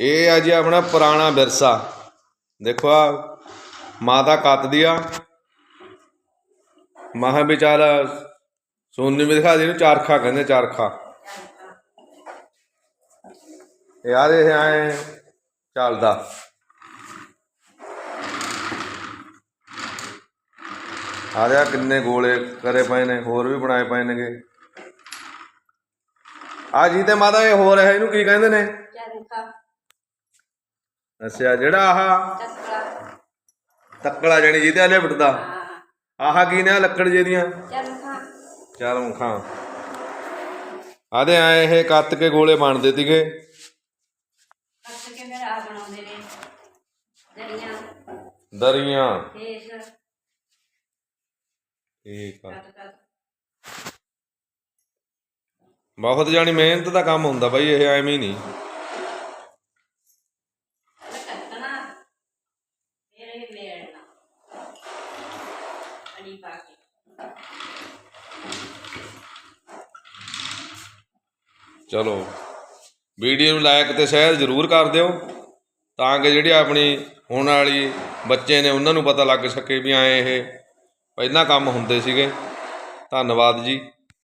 ਇਹ ਆ ਜੀ ਆਪਣਾ ਪੁਰਾਣਾ ਵਿਰਸਾ। ਦੇਖੋ ਆ ਮਾਤਾ ਕੱਤਦੀ ਆ। ਮਹਾ ਵਿਚਾਰ ਸੋਨੀ ਵੀ ਦਿਖਾ ਦੇ, ਇਹਨੂੰ ਚਾਰਖਾ ਕਹਿੰਦੇ ਚਾਰਖਾ। ਇਹ ਐ ਚੱਲਦਾ। ਆ ਰਿਹਾ ਕਿੰਨੇ ਗੋਲੇ ਕਰੇ ਪਏ ਨੇ, ਹੋਰ ਵੀ ਬਣਾਏ ਪਏ ਨੇਗੇ। ਆ ਜੀ ਤੇ ਮਾਤਾ ਇਹ ਹੋਰ ਹੈ, ਇਹਨੂੰ ਕੀ ਕਹਿੰਦੇ ਨੇ? ਚਰਖਾ। ਅੱਛਾ ਜਿਹੜਾ ਆਹ ਤੱਕੜਾ ਜਣੀ ਜਿਹਦੇ ਆਲੇ ਬਿਟਦਾ ਹਾਂ ਆਹ ਕੀ ਨੇ ਆਹ ਲੱਕੜ ਜਿਹਦੀਆਂ ਚਰਖਾ ਚਾਰ ਮੁਖਾਂ। ਆਦੇ ਆਏ ਇਹ ਕੱਤ ਕੇ ਗੋਲੇ ਬਣਦੇ ਸੀਗੇ। ਕੱਟ ਕੇ ਫਿਰ ਆ ਬਣਾਉਂਦੇ ਨੇ। ਦਰੀਆਂ। ਠੀਕ ਆ। ਬਹੁਤ ਜਾਣੀ ਮਿਹਨਤ ਦਾ ਕੰਮ ਹੁੰਦਾ ਬਾਈ ਇਹ ਐਵੇਂ ਹੀ ਨਹੀਂ। ਫਿਰ ਇਹ ਮੇੜਨਾ ਚਲੋ, ਵੀਡੀਓ ਨੂੰ ਲਾਇਕ ਤੇ ਸ਼ੇਅਰ ਜ਼ਰੂਰ ਕਰ ਦਿਓ, ਤਾਂ ਕਿ ਜਿਹੜੀ ਆਪਣੀ ਹੁਣ ਵਾਲੀ ਬੱਚੇ ਨੇ ਉਹਨਾਂ ਨੂੰ ਪਤਾ ਲੱਗ ਸਕੇ ਵੀ ਐ ਇਹ। ਪਹਿਲਾਂ ਕੰਮ ਹੁੰਦੇ ਸੀਗੇ। ਧੰਨਵਾਦ ਜੀ।